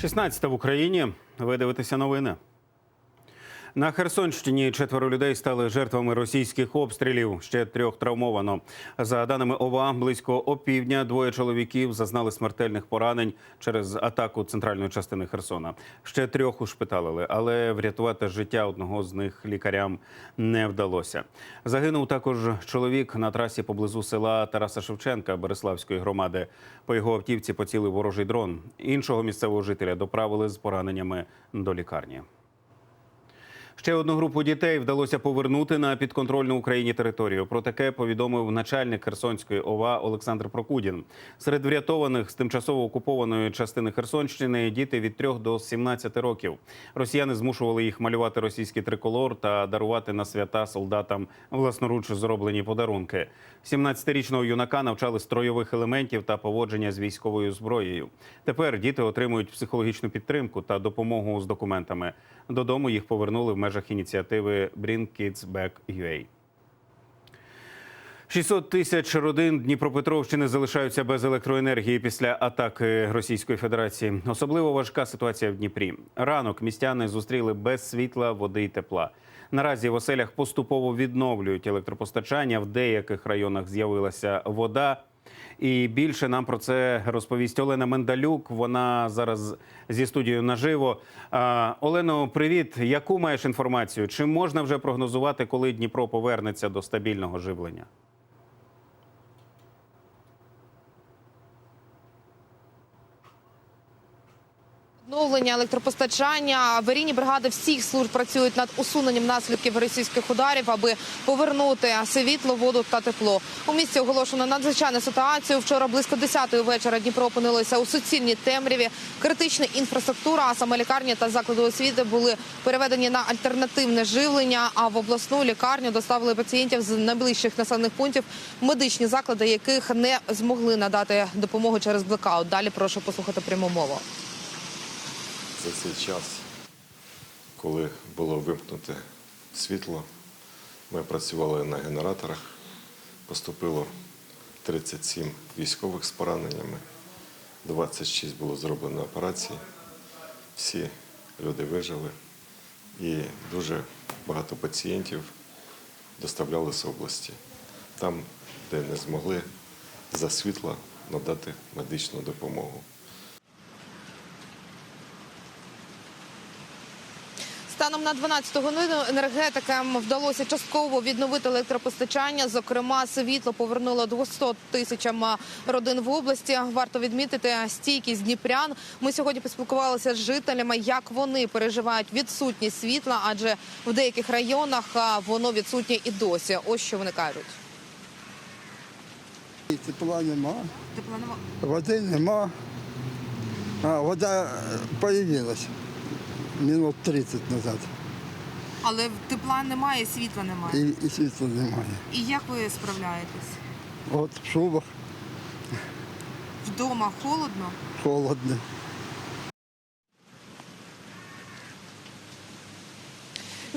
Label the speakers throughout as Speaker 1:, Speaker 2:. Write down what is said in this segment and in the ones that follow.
Speaker 1: 16 в Україні. Ви дивитеся новини. На Херсонщині четверо людей стали жертвами російських обстрілів. Ще трьох травмовано. За даними ОВА, близько опівдня двоє чоловіків зазнали смертельних поранень через атаку центральної частини Херсона. Ще трьох ушпиталили, але врятувати життя одного з них лікарям не вдалося. Загинув також чоловік на трасі поблизу села Тараса Шевченка Береславської громади. По його автівці поцілив ворожий дрон. Іншого місцевого жителя доправили з пораненнями до лікарні. Ще одну групу дітей вдалося повернути на підконтрольну Україні територію. Про таке повідомив начальник Херсонської ОВА Олександр Прокудін. Серед врятованих з тимчасово окупованої частини Херсонщини діти від 3 до 17 років. Росіяни змушували їх малювати російський триколор та дарувати на свята солдатам власноруч зроблені подарунки. 17-річного юнака навчали стройових елементів та поводження з військовою зброєю. Тепер діти отримують психологічну підтримку та допомогу з документами. Додому їх повернули в межах ініціативи Bring Kids Back UA. 600 тисяч родин Дніпропетровщини залишаються без електроенергії після атаки Російської Федерації. Особливо важка ситуація в Дніпрі. Ранок містяни зустріли без світла, води і тепла. Наразі в оселях поступово відновлюють електропостачання. В деяких районах з'явилася вода. І більше нам про це розповість Олена Мендалюк. Вона зараз зі студією наживо. Олено, привіт. Яку маєш інформацію? Чи можна вже прогнозувати, коли Дніпро повернеться до стабільного живлення?
Speaker 2: Відновлення електропостачання аварійні бригади всіх служб працюють над усуненням наслідків російських ударів, аби повернути світло, воду та тепло. У місті оголошено надзвичайну ситуацію. Вчора близько 10-ї вечора Дніпро опинилося у суцільній темряві. Критична інфраструктура, а саме лікарні та заклади освіти були переведені на альтернативне живлення. А в обласну лікарню доставили пацієнтів з найближчих населених пунктів, медичні заклади, яких не змогли надати допомогу через блекаут. Далі прошу послухати пряму мову.
Speaker 3: За цей час, коли було вимкнуте світло, ми працювали на генераторах. Поступило 37 військових з пораненнями, 26 було зроблено операцій. Всі люди вижили і дуже багато пацієнтів доставляли з області. Там, де не змогли за світла надати медичну допомогу.
Speaker 2: Станом на 12 годину енергетикам вдалося частково відновити електропостачання. Зокрема, світло повернуло 200 тисячам родин в області. Варто відмітити стійкість дніпрян. Ми сьогодні поспілкувалися з жителями, як вони переживають відсутність світла, адже в деяких районах воно відсутнє і досі. Ось що вони кажуть.
Speaker 4: Тепла нема,
Speaker 2: Тепла нема.
Speaker 4: води нема. А, вода появилась минут 30 назад.
Speaker 2: Але тепла немає, світла немає.
Speaker 4: І, і світла немає.
Speaker 2: І як ви справляєтесь?
Speaker 4: От в шубах
Speaker 2: Вдома холодно.
Speaker 4: холодно.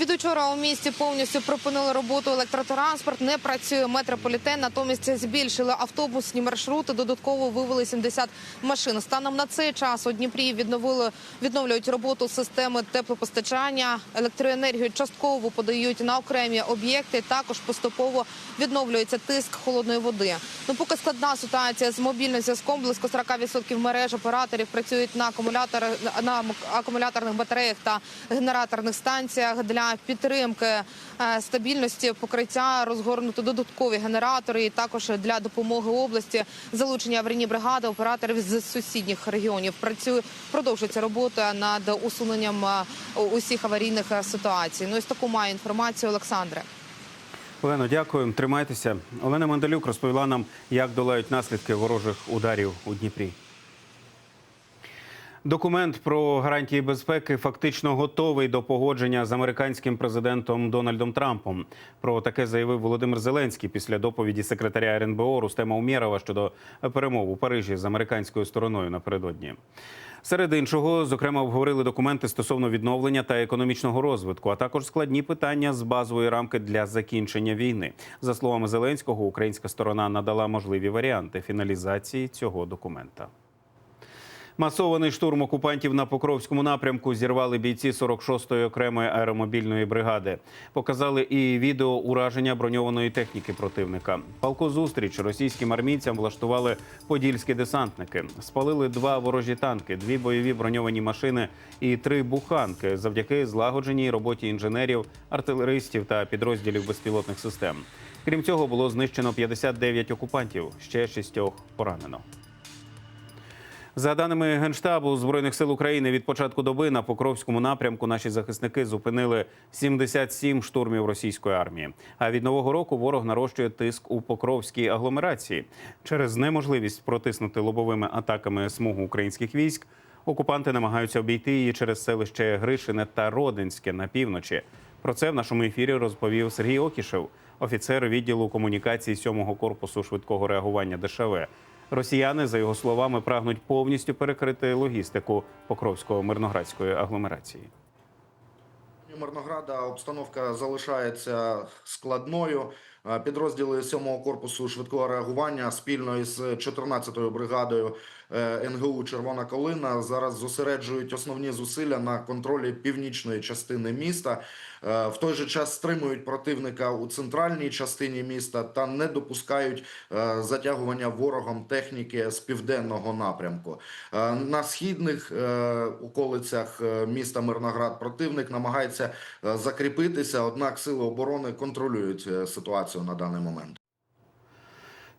Speaker 2: Від учора у місті повністю припинили роботу електротранспорт. Не працює метрополітен. Натомість збільшили автобусні маршрути. Додатково вивели 70 машин. Станом на цей час у Дніпрі відновили відновлюють роботу системи теплопостачання. Електроенергію частково подають на окремі об'єкти. Також поступово відновлюється тиск холодної води. Ну поки складна ситуація з мобільним зв'язком. Близько 40% мереж операторів працюють на акумулятор на акумуляторних батареях та генераторних станціях для підтримки е, стабільності покриття розгорнуто додаткові генератори і також для допомоги області залучення аварійні бригади операторів з сусідніх регіонів. Працює продовжується робота над усуненням е, усіх аварійних е, ситуацій. Ну ось таку має інформацію Олександре.
Speaker 1: Олено, дякую. Тримайтеся. Олена Мандалюк розповіла нам, як долають наслідки ворожих ударів у Дніпрі. Документ про гарантії безпеки фактично готовий до погодження з американським президентом Дональдом Трампом. Про таке заявив Володимир Зеленський після доповіді секретаря РНБО Рустема Умєрова щодо перемов у Парижі з американською стороною напередодні. Серед іншого, зокрема, обговорили документи стосовно відновлення та економічного розвитку, а також складні питання з базової рамки для закінчення війни. За словами Зеленського, українська сторона надала можливі варіанти фіналізації цього документа. Масований штурм окупантів на Покровському напрямку зірвали бійці 46-ї окремої аеромобільної бригади. Показали і відео ураження броньованої техніки противника. Палку зустріч російським армійцям влаштували подільські десантники. Спалили два ворожі танки, дві бойові броньовані машини і три буханки завдяки злагодженій роботі інженерів, артилеристів та підрозділів безпілотних систем. Крім цього, було знищено 59 окупантів, ще шістьох поранено. За даними Генштабу Збройних сил України, від початку доби на Покровському напрямку наші захисники зупинили 77 штурмів російської армії. А від нового року ворог нарощує тиск у Покровській агломерації через неможливість протиснути лобовими атаками смугу українських військ. Окупанти намагаються обійти її через селище Гришине та Родинське на півночі. Про це в нашому ефірі розповів Сергій Окішев, офіцер відділу комунікації 7-го корпусу швидкого реагування ДШВ. Росіяни, за його словами, прагнуть повністю перекрити логістику Покровсько-Мирноградської агломерації.
Speaker 5: Мирнограда обстановка залишається складною. Е, Підрозділи 7-го корпусу швидкого реагування спільно із 14-ю бригадою е, НГУ Червона Калина зараз зосереджують основні зусилля на контролі північної частини міста. Е, В той же час стримують противника у центральній частині міста та не допускають е, затягування ворогом техніки з південного напрямку. Е, На східних околицях міста Мирноград противник намагається закріпитися, однак сили оборони контролюють ситуацію на даний момент.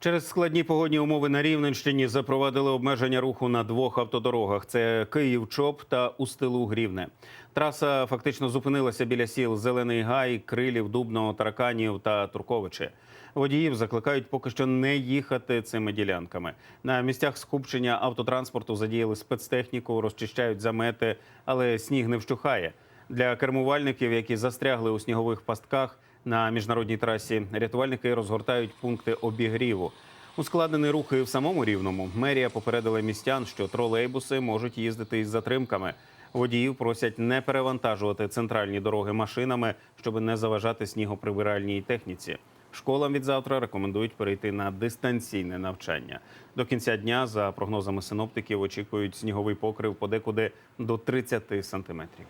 Speaker 1: Через складні погодні умови на Рівненщині запровадили обмеження руху на двох автодорогах: це Київ чоп та Устилу Грівне. Траса фактично зупинилася біля сіл Зелений Гай, Крилів, Дубно, Тараканів та Турковичі. Водіїв закликають поки що не їхати цими ділянками. На місцях скупчення автотранспорту задіяли спецтехніку, розчищають замети, але сніг не вщухає. Для кермувальників, які застрягли у снігових пастках на міжнародній трасі, рятувальники розгортають пункти обігріву. Ускладнений рух і в самому рівному. Мерія попередила містян, що тролейбуси можуть їздити із затримками. Водіїв просять не перевантажувати центральні дороги машинами, щоб не заважати снігоприбиральній техніці. Школам від завтра рекомендують перейти на дистанційне навчання. До кінця дня, за прогнозами синоптиків, очікують сніговий покрив подекуди до 30 сантиметрів.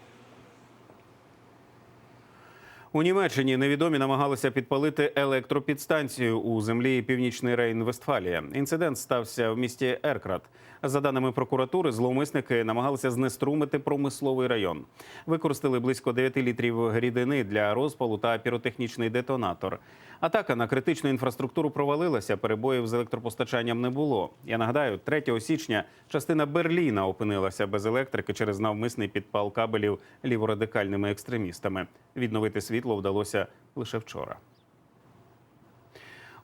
Speaker 1: У Німеччині невідомі намагалися підпалити електропідстанцію у землі Північний Рейн-Вестфалія. Інцидент стався в місті Еркрат. За даними прокуратури, зловмисники намагалися знеструмити промисловий район. Використали близько 9 літрів рідини для розпалу та піротехнічний детонатор. Атака на критичну інфраструктуру провалилася. Перебоїв з електропостачанням не було. Я нагадаю, 3 січня частина Берліна опинилася без електрики через навмисний підпал кабелів ліворадикальними екстремістами. Відновити світло вдалося лише вчора.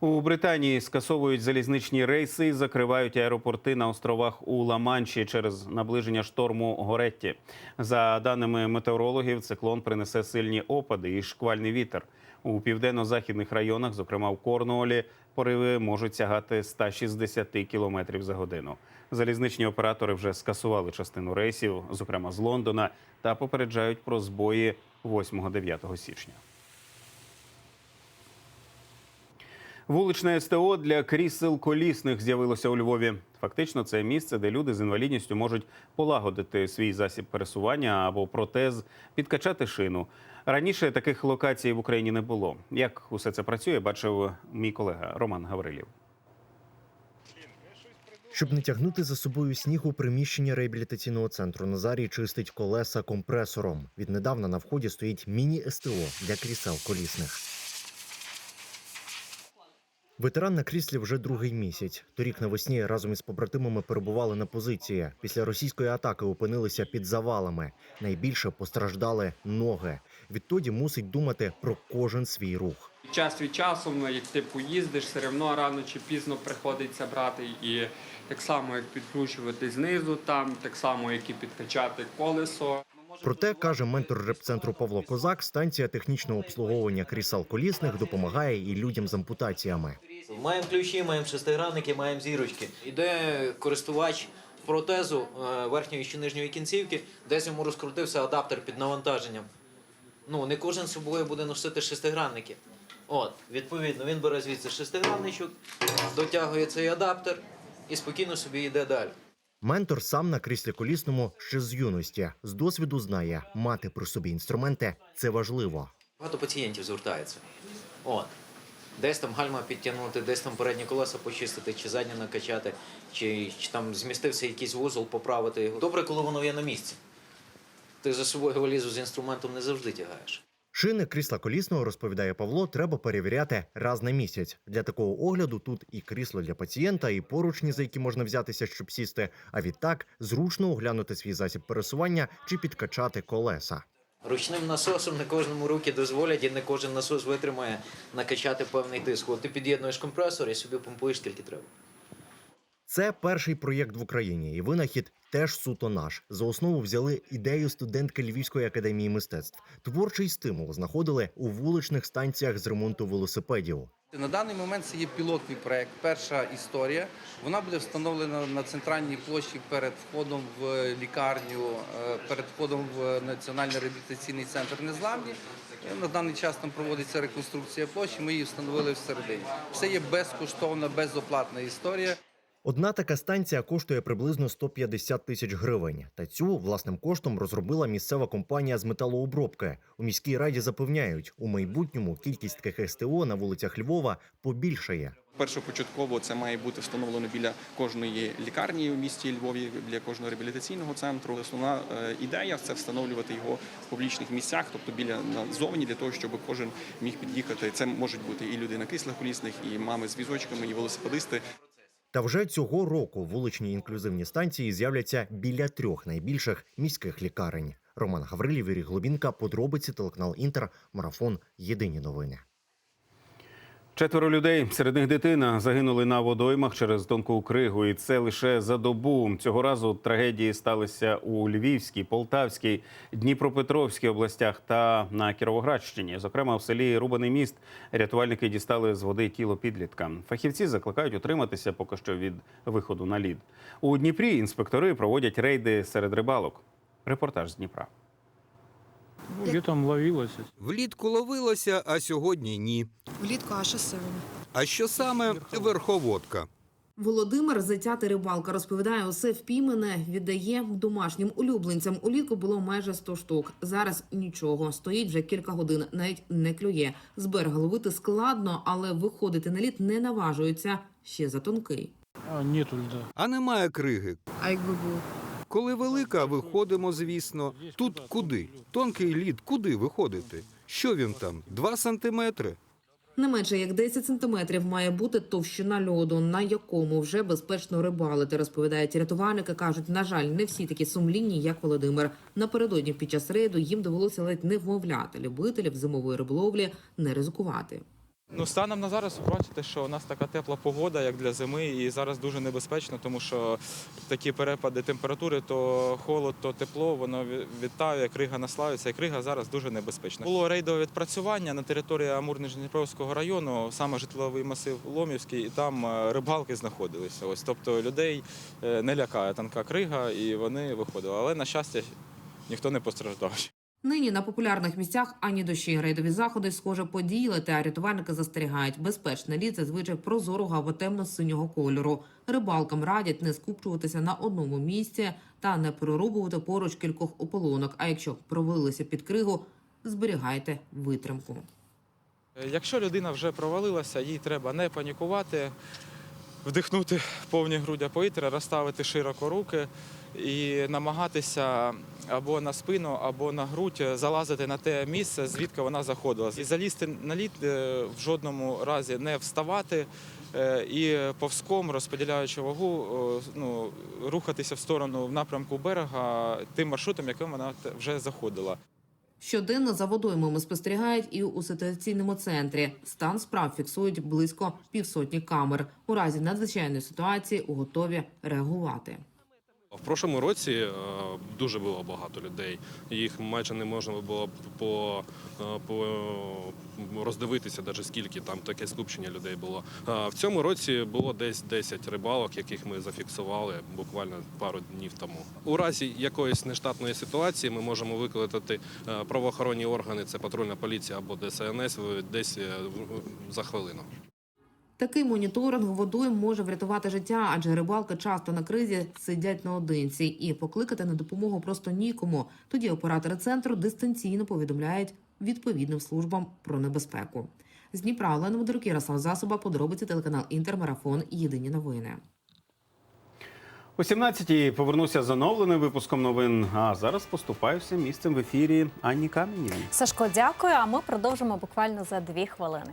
Speaker 1: У Британії скасовують залізничні рейси закривають аеропорти на островах у Ла-Манші через наближення шторму Горетті. За даними метеорологів, циклон принесе сильні опади і шквальний вітер. У південно-західних районах, зокрема в Корнуолі, пориви можуть сягати 160 км за годину. Залізничні оператори вже скасували частину рейсів, зокрема з Лондона, та попереджають про збої 8-9 січня. Вуличне СТО для крісел колісних з'явилося у Львові. Фактично, це місце, де люди з інвалідністю можуть полагодити свій засіб пересування або протез, підкачати шину. Раніше таких локацій в Україні не було. Як усе це працює, бачив мій колега Роман Гаврилів.
Speaker 6: Щоб не тягнути за собою сніг у приміщення реабілітаційного центру, Назарій чистить колеса компресором. Віднедавна на вході стоїть міні-СТО для крісел колісних. Ветеран на кріслі вже другий місяць. Торік навесні разом із побратимами перебували на позиції. Після російської атаки опинилися під завалами. Найбільше постраждали ноги. Відтоді мусить думати про кожен свій рух.
Speaker 7: Час від часу, ну, як ти поїздиш, все одно рано чи пізно приходиться брати і так само, як підкручувати знизу, там так само, як і підкачати колесо.
Speaker 6: Проте каже ментор репцентру Павло Козак, станція технічного обслуговування крісел колісних допомагає і людям з ампутаціями.
Speaker 8: Маємо ключі, маємо шестигранники, маємо зірочки. Іде користувач протезу е, верхньої чи нижньої кінцівки, десь йому розкрутився адаптер під навантаженням. Ну, не кожен з собою буде носити шестигранники. От, відповідно, він бере звідси шестигранничок, дотягує цей адаптер і спокійно собі йде далі.
Speaker 6: Ментор сам на кріслі колісному ще з юності. З досвіду знає, мати при собі інструменти це важливо.
Speaker 8: Багато пацієнтів звертається. От. Десь там гальма підтягнути, десь там передні колеса почистити, чи задні накачати, чи, чи там змістився якийсь вузол, поправити. його. Добре, коли воно є на місці. Ти за собою валізу з інструментом не завжди тягаєш.
Speaker 6: Шини крісла колісного, розповідає Павло, треба перевіряти раз на місяць. Для такого огляду тут і крісло для пацієнта, і поручні, за які можна взятися, щоб сісти. А відтак зручно оглянути свій засіб пересування чи підкачати колеса.
Speaker 8: Ручним насосом не кожному руки дозволять і не кожен насос витримає накачати певний тиск. От ти під'єднуєш компресор і собі помпуєш скільки треба.
Speaker 6: Це перший проєкт в Україні, і винахід теж суто наш. За основу взяли ідею студентки Львівської академії мистецтв. Творчий стимул знаходили у вуличних станціях з ремонту велосипедів.
Speaker 9: На даний момент це є пілотний проект. Перша історія. Вона буде встановлена на центральній площі перед входом в лікарню, е, перед входом в Національний реабілітаційний центр Незламні. Е, На даний час там проводиться реконструкція площі. Ми її встановили всередині. Це є безкоштовна, безоплатна історія.
Speaker 6: Одна така станція коштує приблизно 150 тисяч гривень. Та цю власним коштом розробила місцева компанія з металообробки. У міській раді запевняють, у майбутньому кількість таких СТО на вулицях Львова побільшає.
Speaker 10: Першопочатково це має бути встановлено біля кожної лікарні у місті Львові, біля кожного реабілітаційного центру. Основна е, ідея це встановлювати його в публічних місцях, тобто біля назовні, для того, щоб кожен міг під'їхати. Це можуть бути і люди на кріслах колісних, і мами з візочками, і велосипедисти.
Speaker 6: Та вже цього року вуличні інклюзивні станції з'являться біля трьох найбільших міських лікарень. Роман Гаврилів, Юрій Глобінка, подробиці телеканал Інтер, марафон. Єдині новини.
Speaker 1: Четверо людей, серед них дитина, загинули на водоймах через тонку кригу. І це лише за добу. Цього разу трагедії сталися у Львівській, Полтавській, Дніпропетровській областях та на Кіровоградщині. Зокрема, в селі Рубаний міст рятувальники дістали з води тіло підлітка. Фахівці закликають утриматися поки що від виходу на лід. У Дніпрі інспектори проводять рейди серед рибалок. Репортаж з Дніпра.
Speaker 11: Где там ловилось?
Speaker 12: Влітку ловилося, а сьогодні ні.
Speaker 13: Влітку, а що саме?
Speaker 12: А що саме верховодка?
Speaker 13: Володимир, затятий рибалка, розповідає, усе впіймане віддає домашнім улюбленцям. Улітку було майже 100 штук. Зараз нічого. Стоїть вже кілька годин, навіть не клює. З берега ловити складно, але виходити на лід не наважуються. Ще за тонкий.
Speaker 11: А, нету льда.
Speaker 12: А немає криги.
Speaker 13: А якби був?
Speaker 12: Коли велика, виходимо, звісно. Тут куди? Тонкий лід, куди виходити? Що він там? Два сантиметри?
Speaker 13: Не менше як 10 сантиметрів має бути товщина льоду, на якому вже безпечно рибалити, розповідають рятувальники. кажуть, на жаль, не всі такі сумлінні, як Володимир. Напередодні під час рейду їм довелося ледь не вмовляти любителів зимової риболовлі не ризикувати.
Speaker 11: Ну, станом на зараз ви бачите, що у нас така тепла погода, як для зими, і зараз дуже небезпечно, тому що такі перепади температури, то холод, то тепло, воно ві- відтає, крига наслаюється, і крига зараз дуже небезпечна. Було рейдове відпрацювання на території Амурно-Дніпровського району, саме житловий масив Ломівський, і там е, рибалки знаходилися. Ось, тобто людей е, не лякає тонка крига, і вони виходили. Але, на щастя, ніхто не постраждав.
Speaker 13: Нині на популярних місцях ані дощі рейдові заходи схоже подіяли, та рятувальники застерігають. Безпечне лід зазвичай прозорого або темно-синього кольору. Рибалкам радять не скупчуватися на одному місці та не прорубувати поруч кількох ополонок. А якщо провалилися під кригу, зберігайте витримку.
Speaker 11: Е, Якщо людина вже провалилася, їй треба не панікувати, вдихнути повні грудя повітря, розставити широко руки і намагатися або на спину, або на грудь залазити на те місце, звідки вона заходила. І залізти на лід е, в жодному разі не вставати е, і повзком, розподіляючи вагу, ну, рухатися в сторону в напрямку берега тим маршрутом, яким вона вже заходила.
Speaker 13: Щоденно за водоймами спостерігають і у ситуаційному центрі. Стан справ фіксують близько півсотні камер. У разі надзвичайної ситуації готові реагувати.
Speaker 14: В прошлому році е, дуже було багато людей. Їх майже не можна було по, е, по роздивитися, навіть скільки там таке скупчення людей було. В цьому році було десь 10 рибалок, яких ми зафіксували буквально пару днів тому. У разі якоїсь нештатної ситуації ми можемо викликати е, правоохоронні органи, це патрульна поліція або ДСНС, десь е, за хвилину.
Speaker 13: Такий моніторинг водою може врятувати життя, адже рибалки часто на кризі сидять наодинці і покликати на допомогу просто нікому. Тоді оператори центру дистанційно повідомляють відповідним службам про небезпеку. З Дніпра Олена Водорук, Ярослав Засоба, подробиці телеканал Інтермарафон. Єдині новини.
Speaker 1: О 17-й повернуся з оновленим випуском новин. А зараз поступаюся місцем в ефірі Анні Каменєвій.
Speaker 14: Сашко, дякую. А ми продовжимо буквально за дві хвилини.